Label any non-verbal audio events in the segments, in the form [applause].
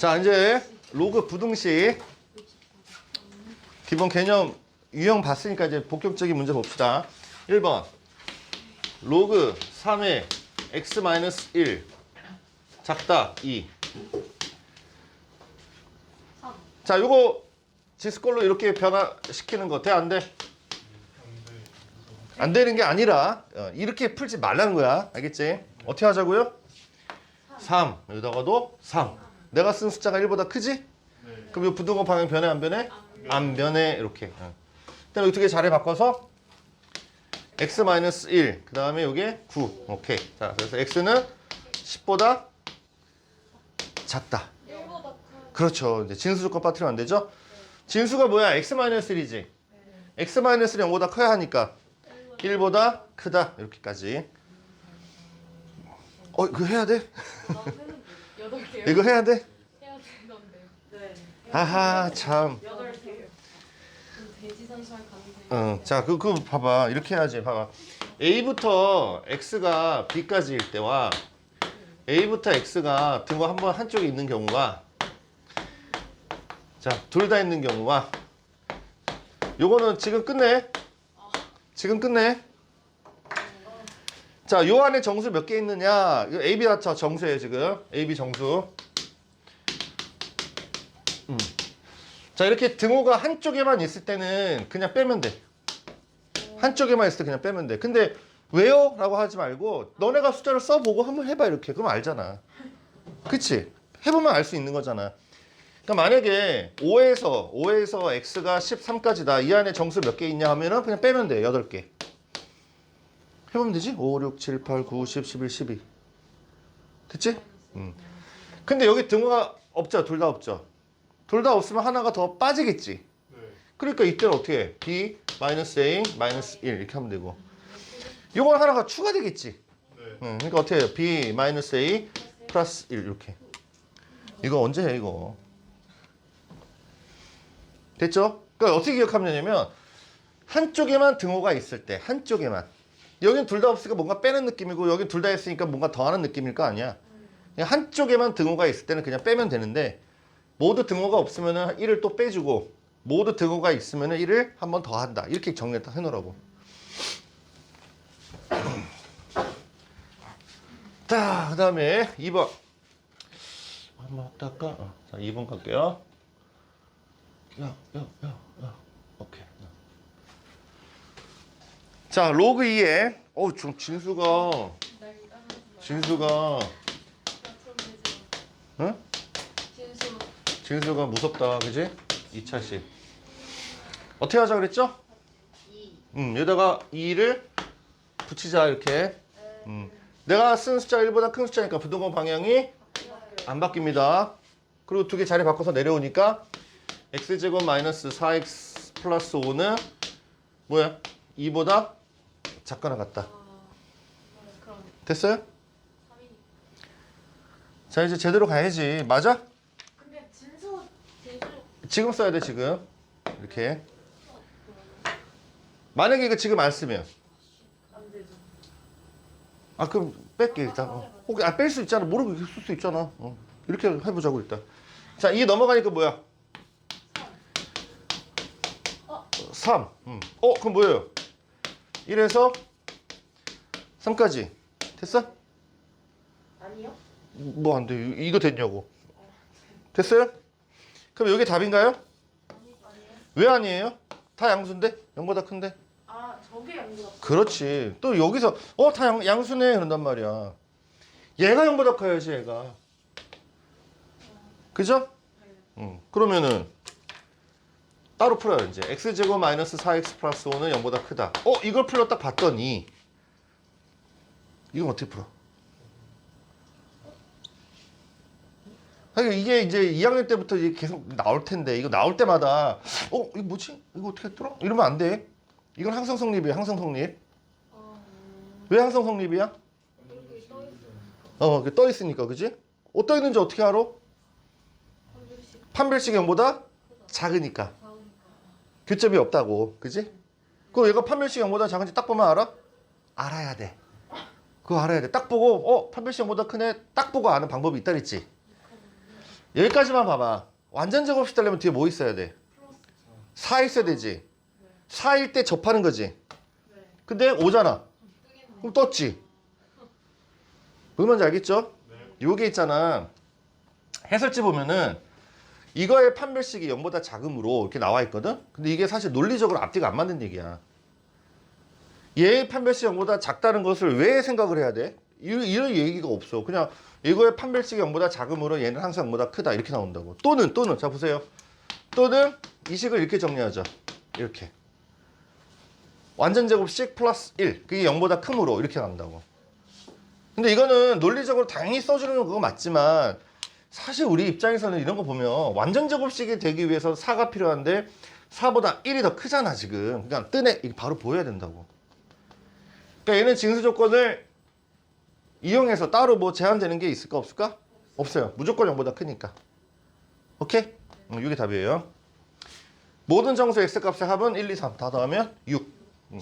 자, 이제 로그 부등식 기본 개념 유형 봤으니까 이제 본격적인 문제 봅시다. 1번 로그 3의 x-1 작다 2 자, 요거 지스콜로 이렇게 변화시키는 거 돼? 안 돼? 안 되는 게 아니라 어, 이렇게 풀지 말라는 거야. 알겠지? 어떻게 하자고요? 3. 여기다가도 3. 내가 쓴 숫자가 1보다 크지? 그럼 이 부등호 방향 변해 안 변해? 안 변해. 이렇게. 어. 그다음에 여기 두개 자리 바꿔서 x-1. 그 다음에 요게 9. 오케이. 자, 그래서 x는 10보다 작다. 그렇죠. 이제 진수 조건 빠뜨리면 안 되죠? 진수가 뭐야? x-1이지. x-1이 0보다 커야 하니까 1보다 크다. 이렇게까지. 어, 이거 해야 돼? 여덟 개요? 이거 해야 돼? 해야 되는데. 네. 아하, 참. 여덟 개요. 그럼 돼지 산수할 가능성이. 어, 자, 그, 그 봐봐. 이렇게 해야지. 봐봐. A부터 X가 B까지일 때와 A부터 X가 등호 한번 한쪽에 있는 경우가 자, 둘 다 있는 경우가 요거는 지금 끝내. 지금 끝내. 자, 요 안에 정수 몇 개 있느냐? 이거 AB 합쳐 정수예요, 지금. AB 정수. 음. 자, 이렇게 등호가 한쪽에만 있을 때는 그냥 빼면 돼. 한쪽에만 있을 때 그냥 빼면 돼. 근데 왜요? 라고 하지 말고 너네가 숫자를 써보고 한번 해봐 이렇게. 그럼 알잖아. 그치? 해보면 알 수 있는 거잖아. 그러니까 만약에 5에서 5에서 x가 13까지다. 이 안에 정수 몇 개 있냐 하면은 그냥 빼면 돼. 8개. 해보면 되지? 5, 6, 7, 8, 9, 10, 11, 12. 됐지? 음. 근데 여기 등호가 없죠? 둘 다 없죠? 둘 다 없으면 하나가 더 빠지겠지? 그러니까 이때는 어떻게 해? b 마이너스 a 마이너스 1 이렇게 하면 되고 이건 하나가 추가되겠지? 응, 그러니까 어떻게 해요? b 마이너스 a 플러스 1 이렇게 이거 언제 해 이거 됐죠? 그러니까 어떻게 기억하면 되냐면 한쪽에만 등호가 있을 때 한쪽에만 여긴 둘 다 없으니까 뭔가 빼는 느낌이고 여긴 둘 다 있으니까 뭔가 더하는 느낌일 거 아니야 그냥 한쪽에만 등호가 있을 때는 그냥 빼면 되는데 모두 등호가 없으면은 1을 또 빼주고 모두 등호가 있으면은 1을 한 번 더 한다. 이렇게 정리 딱 해놓으라고. [clears throat] 자, 그 다음에 2번. 한번 닦아. 어, 자, 2번 갈게요. 야, 야, 야, 야. 오케이. 자, 로그 2에, 어우, 좀 진수가. 진수가. 응? 진수. 진수가 무섭다. 그지? 2차식. 어떻게 하자 그랬죠? 2. 음, 여기다가 2를 붙이자 이렇게. 음. 내가 쓴 숫자 1보다 큰 숫자니까 부등호 방향이 안 바뀝니다. 그리고 두 개 자리 바꿔서 내려오니까 x제곱 마이너스 4x 플러스 5는 뭐야? 2보다 작거나 같다. 아, 됐어요? 3이니까. 자 이제 제대로 가야지. 맞아? 근데 진수 지금 써야 돼 지금. 이렇게. 만약에 이거 지금 안 쓰면 안 되죠. 아 그럼 뺄게 일단 어. 혹시 아, 뺄 수 있잖아 모르고 쓸 수 있잖아 어. 이렇게 해보자고 일단 자 이게 넘어가니까 뭐야 3 음. 어 그럼 뭐예요 1에서 3까지 됐어? 아니요? 뭐 안 돼 이거 됐냐고 됐어요? 그럼 이게 답인가요? 아니요. 왜 아니에요? 다 양수인데 0보다 큰데 아, 저게 양보다. 그렇지. 또 여기서 어다 양수네 그런단 말이야. 얘가 0보다 커야지 얘가. 그죠? 응. 그러면은 따로 풀어요 이제. x제곱 마이너스 4x 플러스 5는 0보다 크다. 어 이걸 딱 봤더니 이건 어떻게 풀어? 이게 이제 2학년 때부터 이제 계속 나올 텐데 이거 나올 때마다 어 이거 뭐지? 이거 어떻게 했더라? 이러면 안 돼. 이건 항상 성립이에요. 항상 성립. 어, 왜 항상 성립이야? 이렇게 떠 있으니까. 어, 그지? 어, 떠 있는지 어떻게 알아? 판별식 0보다 작으니까. 교점이 없다고, 그지? 그럼 얘가 판별식 0보다 작은지 딱 보면 알아? 알아야 돼. 그거 알아야 돼. 딱 보고, 어, 판별식 0보다 크네? 딱 보고 아는 방법이 있다 그랬지? 여기까지만 봐봐. 완전 제곱 시달려면 뒤에 뭐 있어야 돼? 4 있어야 되지. 4일 때 접하는 거지. 네. 근데 5잖아. 그럼 떴지. 무슨 말인지 알겠죠? 요게 있잖아. 해설지 보면은 이거의 판별식이 0보다 작음으로 이렇게 나와 있거든? 근데 이게 사실 논리적으로 앞뒤가 안 맞는 얘기야. 얘의 판별식 0보다 작다는 것을 왜 생각을 해야 돼? 이- 이런 얘기가 없어. 그냥 이거의 판별식이 0보다 작음으로 얘는 항상 0보다 크다. 이렇게 나온다고. 또는, 또는. 자, 보세요. 또는 이 식을 이렇게 정리하죠. 이렇게. 완전 제곱식 플러스 1. 그게 0보다 크므로 이렇게 나온다고. 근데 이거는 논리적으로 당연히 써주는 건 그거 맞지만 사실 우리 입장에서는 이런 거 보면 완전 제곱식이 되기 위해서 4가 필요한데 4보다 1이 더 크잖아 지금. 그러니까 뜨네. 이게 바로 보여야 된다고. 그러니까 얘는 징수 조건을 이용해서 따로 뭐 제한되는 게 있을까 없을까? 없어요. 무조건 0보다 크니까. 오케이? 음, 이게 답이에요. 모든 정수 x 값의 합은 1, 2, 3. 다 더하면 6. 음.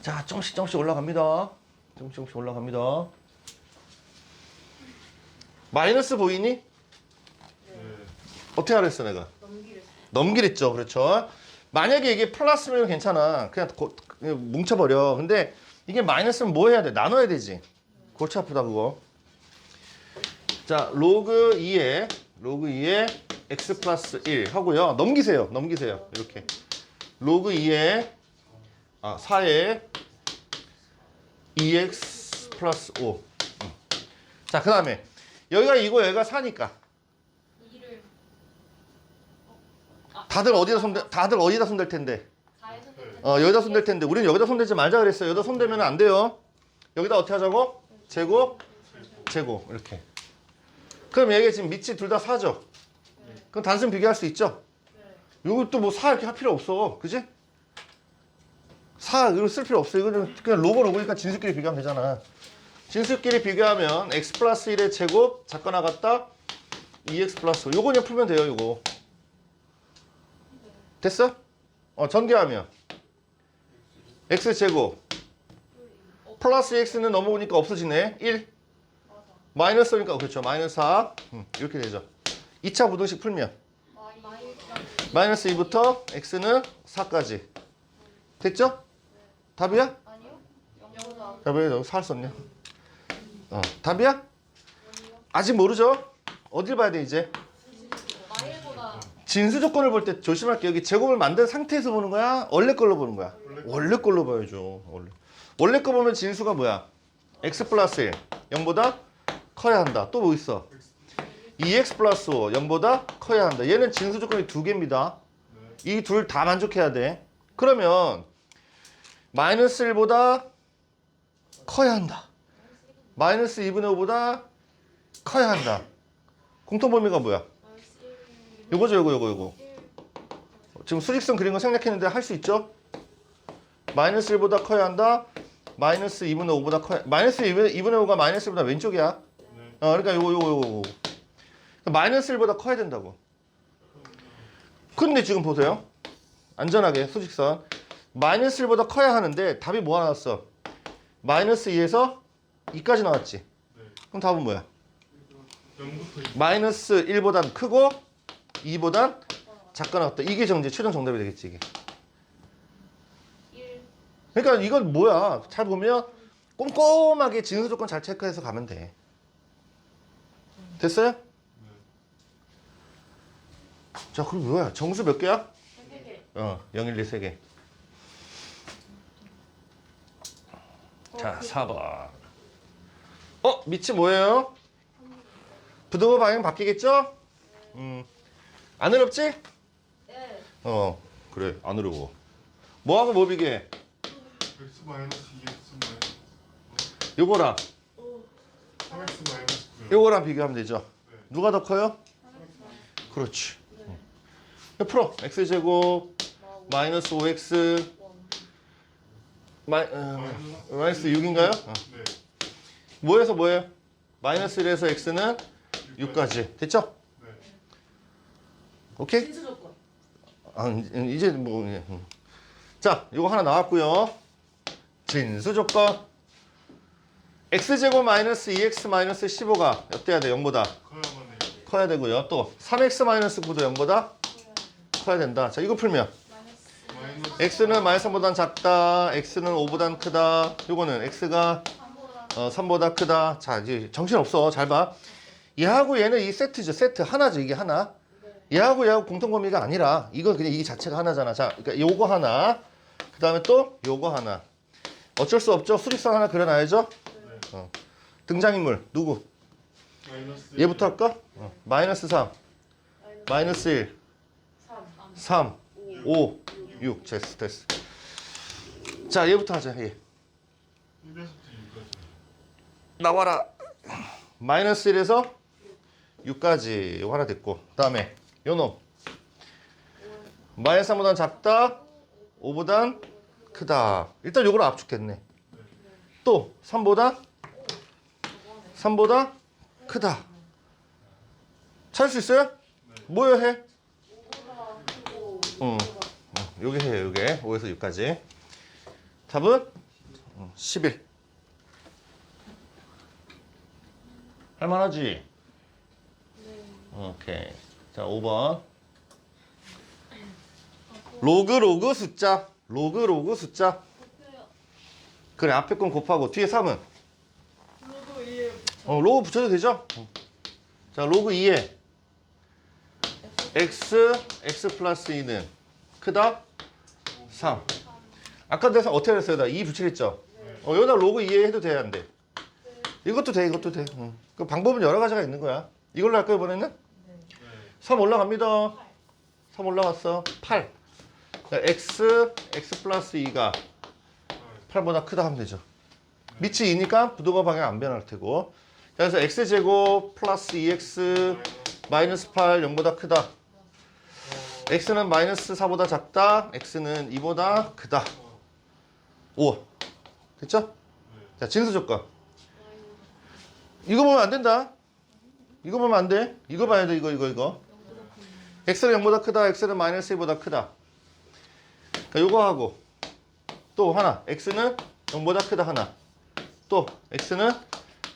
자, 조금씩 조금씩 올라갑니다. 조금씩 조금씩 올라갑니다. 마이너스 보이니? 네. 어떻게 하랬어 내가? 넘기를. 넘기랬죠. 그렇죠. 만약에 이게 플러스면 괜찮아. 그냥, 고- 그냥 뭉쳐버려. 근데 이게 마이너스면 뭐 해야 돼? 나눠야 되지. 골치 아프다 그거. 자, 로그 2에 로그 2에 x 플러스 1 하고요. 넘기세요. 넘기세요. 이렇게. 로그 2에 아, 4에 2x 플러스 5. 음. 자, 그 다음에 여기가 2고 여기가 4니까 이를 다들 어디다 손대 다들 어디다 손댈 텐데. 4에서 네. 어, 여기다 손댈 텐데 우리는 여기다 손대지 말자 그랬어요. 여기다 손대면 안 돼요. 여기다 어떻게 하자고? 제곱, 제곱 이렇게. 그럼 얘가 지금 밑이 둘다 4죠. 그럼 단순 비교할 수 있죠. 네. 이것도 뭐4 이렇게 할 필요 없어. 그지? 4 이거 쓸 필요 없어. 이거 는 그냥 로고 로고니까 진수끼리 비교하면 되잖아. 진수끼리 비교하면 x 플러스 1의 제곱 작거 나갔다 2x 플러스 5. 요거 그냥 풀면 돼요. 요거. 됐어? 어 전개하면 x 제곱 플러스 x는 넘어오니까 없어지네. 1 맞아. 마이너스 니까 그렇죠. 마이너스 4 음, 이렇게 되죠. 2차 부등식 풀면 마이너스 마이너스 2부터 x는 4까지 됐죠? 답이야? 아니요? 영보다. 야, 왜 여기 4 썼냐? 어, 답이야? 아직 모르죠? 어딜 봐야 돼 이제? 진수 조건을 볼 때 조심할게. 여기 제곱을 만든 상태에서 보는 거야? 원래 걸로 보는 거야? 원래 걸로 봐야죠. 원래. 원래 거 보면 진수가 뭐야? x 플러스 1. 0보다 커야 한다. 또 뭐 있어? 2x 플러스 5. 0보다 커야 한다. 얘는 진수 조건이 두 개입니다. 이 둘 다 만족해야 돼. 그러면 마이너스 1보다 커야 한다. 마이너스 2분의 5보다 커야 한다. 공통 범위가 뭐야? 마이너스 1 요거죠, 요거, 요거, 요거. 지금 수직선 그린 거 생략했는데 할 수 있죠? 마이너스 1보다 커야 한다. 마이너스 2분의 5보다 커야 마이너스 2분의, 2분의 5가 마이너스 1보다 왼쪽이야. 어, 그러니까 요거, 요거, 요거. 요거. 마이너스 1보다 커야 된다고. 근데 지금 보세요. 안전하게 수직선. 마이너스 1보다 커야 하는데 답이 뭐가 나왔어? 마이너스 2에서 2까지 나왔지. 그럼 답은 뭐야? 0부터 마이너스 1보단 크고 2보단 작거나 같다. 이게 정제 최종 정답이 되겠지 이게. 1 그러니까 이건 뭐야? 잘 보면 꼼꼼하게 진수 조건 잘 체크해서 가면 돼. 됐어요? 자, 그럼 뭐야? 정수 몇 개야? 세 개. 어, 0, 1, 2, 3개. 자, 4번. 어, 밑이 뭐예요? 부등호 방향 바뀌겠죠? 음. 안 어렵지? 네. 어, 그래. 안 어려워. 뭐하고 뭐 비교해? x 마이너스 2x 마이너스 요거랑 3x 마이너스 9 요거랑 비교하면 되죠. 누가 더 커요? 그렇지. 응. 풀어. x제곱 마이너스 5x 마이, 어, 마이너스 6인가요? 어. 네 뭐에서 뭐예요? 마이너스 1에서 x는 6까지. 됐죠? 네. 오케이? 진수 조건. 아, 이- 이제 뭐 예, 음. 자, 이거 하나 나왔고요. 진수 조건 x제곱 마이너스 2x 마이너스 15가 어때야 돼? 0보다 커야만 해 커야 되고요. 또 3x 마이너스 9도 0보다 커야 된다. 자, 이거 풀면 x는 마이너스 3보단 작다. x는 5보단 크다. 요거는 x가 3보다 어, 3보다 크다. 자, 이제 정신없어. 잘 봐. 얘하고 얘는 이 세트죠. 세트 하나죠. 이게 하나. 얘하고 얘하고 공통 범위가 아니라 이건 그냥 이 자체가 하나잖아. 자, 그러니까 요거 하나. 그 다음에 또 요거 하나. 어쩔 수 없죠. 수직선 하나 그려놔야죠. 어. 등장인물 누구? 얘부터 할까? 어. 마이너스 3, 마이너스 1, 3 3, 5, 6. 됐어, 됐어. 자, 얘부터 하자. 얘. 1에서부터 6까지 나와라. 마이너스 1에서 6까지 이거 하나 됐고 그다음에 요놈 마이너스 3보단 작다 5보단 크다 일단 요걸 압축했네 또 3보다 3보다 크다 찾을 수 있어요? 뭐요 해? 응. 어, 요게 해요 요게 5에서 6까지 답은 어, 11 할만하지? 오케이. 자, 5번. 로그 로그 숫자. 로그 로그 숫자. 그래, 앞에 건 곱하고 뒤에 3은 로그 2에 어, 로그 붙여도 되죠? 어. 자, 로그 2에 x x 플러스 2는 크다 3. 아까 대서 어떻게 했어요? 나2 붙이랬죠? 어, 여기다 로그 2에 해도 돼야 안 돼? 이것도 돼, 이것도 돼. 응. 그 방법은 여러 가지가 있는 거야. 이걸로 할까요, 이번에는? 3 올라갑니다. 3 올라갔어. 8. 그러니까 x, x 플러스 2가 8보다 크다 하면 되죠. 밑이 2니까 부동화 방향 안 변할 테고. 자, 그래서 x제곱 플러스 2x 마이너스 8 0보다 크다. x는 마이너스 4보다 작다. x는 2보다 크다. 5. 됐죠? 자, 진수 조건. 이거 보면 안 된다. 이거 보면 안 돼. 이거 봐야 돼. 이거 이거 이거. x는 0보다 크다. x는 마이너스 2보다 크다. 그러니까 요거 하고 또 하나. x는 0보다 크다 하나. 또 x는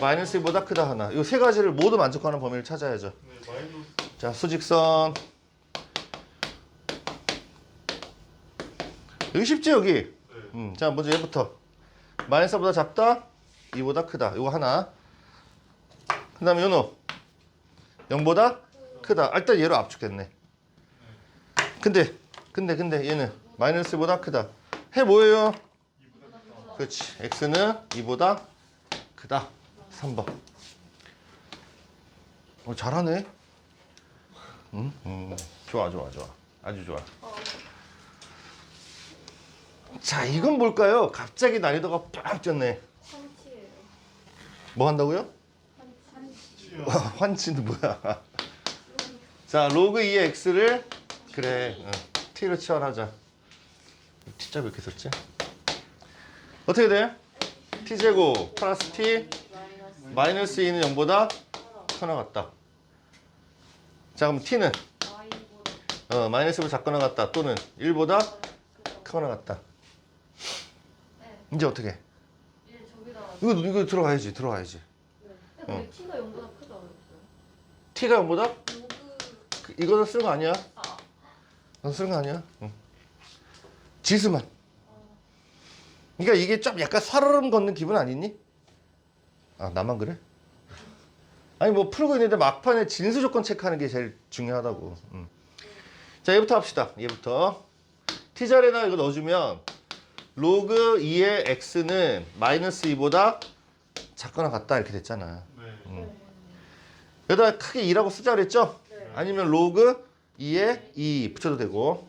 마이너스 2보다 크다 하나. 이 세 가지를 모두 만족하는 범위를 찾아야죠. 네 자, 수직선. 여기 쉽지 여기. 네 음, 자, 먼저 얘부터. 마이너스보다 작다, 2보다 크다. 이거 하나. 그 다음에 요노. 0보다 크다. 아, 일단 얘로 압축했네. 근데, 근데, 근데 얘는 마이너스보다 크다. 해 뭐예요? 그렇지. x는 2보다 크다. 3번. 어, 잘하네. 음, 음, 좋아, 좋아, 좋아. 아주 좋아. 자, 이건 뭘까요? 갑자기 난이도가 빡 쪘네. 뭐 한다고요? [laughs] 와, 환치는 뭐야? [laughs] 자, 로그 2의 x를 그래, 어, t로 치환하자. t자 왜 이렇게 썼지? 어떻게 돼? t 제곱 플러스 t 마이너스 마이너스 2는 0보다 커 나갔다. 자, 그럼 t는 어, 마이너스 1을 작거 나갔다. 또는 1보다 커 나갔다. 네 이제 어떻게? 해? 1 저기다 이거 이거 들어가야지, 들어가야지. 근데 어. 왜 t가 0보다 크다 그랬어요? t가 0보다 로그 그, 이거는 쓰는 거 아니야? 아넌 쓰는 거 아니야? 응. 지수만. 그러니까 이게 좀 약간 살얼음 걷는 기분 아니니? 아 나만 그래? 아니 뭐 풀고 있는데 막판에 진수 조건 체크하는 게 제일 중요하다고. 응. 자 얘부터 합시다. 얘부터 t 자리에다 이거 넣어주면 로그 2의 x는 마이너스 2보다 작거나 같다 이렇게 됐잖아. 네 여기다 크게 2라고 쓰자 그랬죠? 네. 아니면 로그 2에 2 붙여도 되고.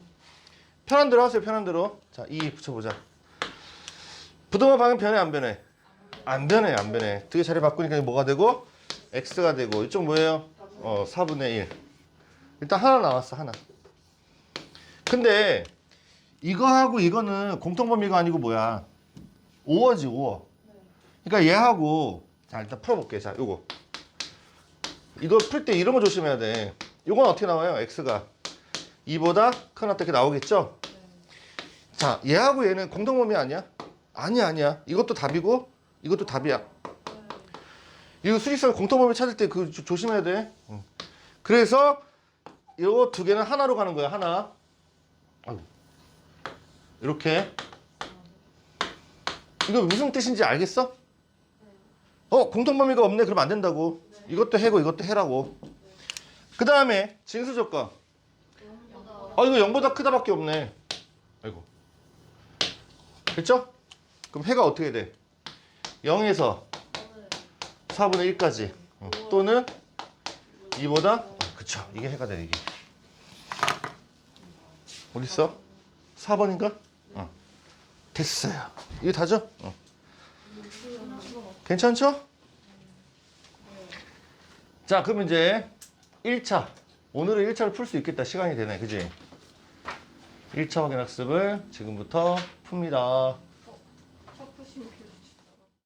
편한 대로 하세요 편한 대로. 자2 붙여보자. 부동화 방향 변해 안 변해? 안 변해 안 변해. 두개 자리 바꾸니까 뭐가 되고? X가 되고. 이쪽 뭐예요? 어 4분의 1 일단 하나 나왔어 하나. 근데 이거하고 이거는 공통범위가 아니고 뭐야? 5어지 5어. 그러니까 얘하고 자 일단 풀어볼게. 자 요거 이거 풀때 이런 거 조심해야 돼. 이건 어떻게 나와요? x가 2보다 큰 어떻게 나오겠죠? 자, 얘하고 얘는 공동범위 아니야? 아니야, 아니야. 이것도 답이고 이것도 답이야. 이거 수직선 공통범위 찾을 때 그 조심해야 돼. 응. 그래서 요두 개는 하나로 가는 거야 하나. 이렇게 이거 무슨 뜻인지 알겠어? 어 공통범위가 없네 그러면 안 된다고 이것도 해고 이것도 해라고 그 다음에 진수 조건 아 이거 0보다 크다밖에 없네 아이고 됐죠? 그럼 해가 어떻게 돼? 0에서 4분의 1까지 어, 또는 2보다 어, 그쵸 이게 해가 돼 이게 어딨어? 4번인가? 어. 됐어요 이게 다죠? 어. 괜찮죠? 자 그럼 이제 1차. 오늘은 1차를 풀 수 있겠다. 시간이 되네. 그지? 1차 확인 학습을 지금부터 풉니다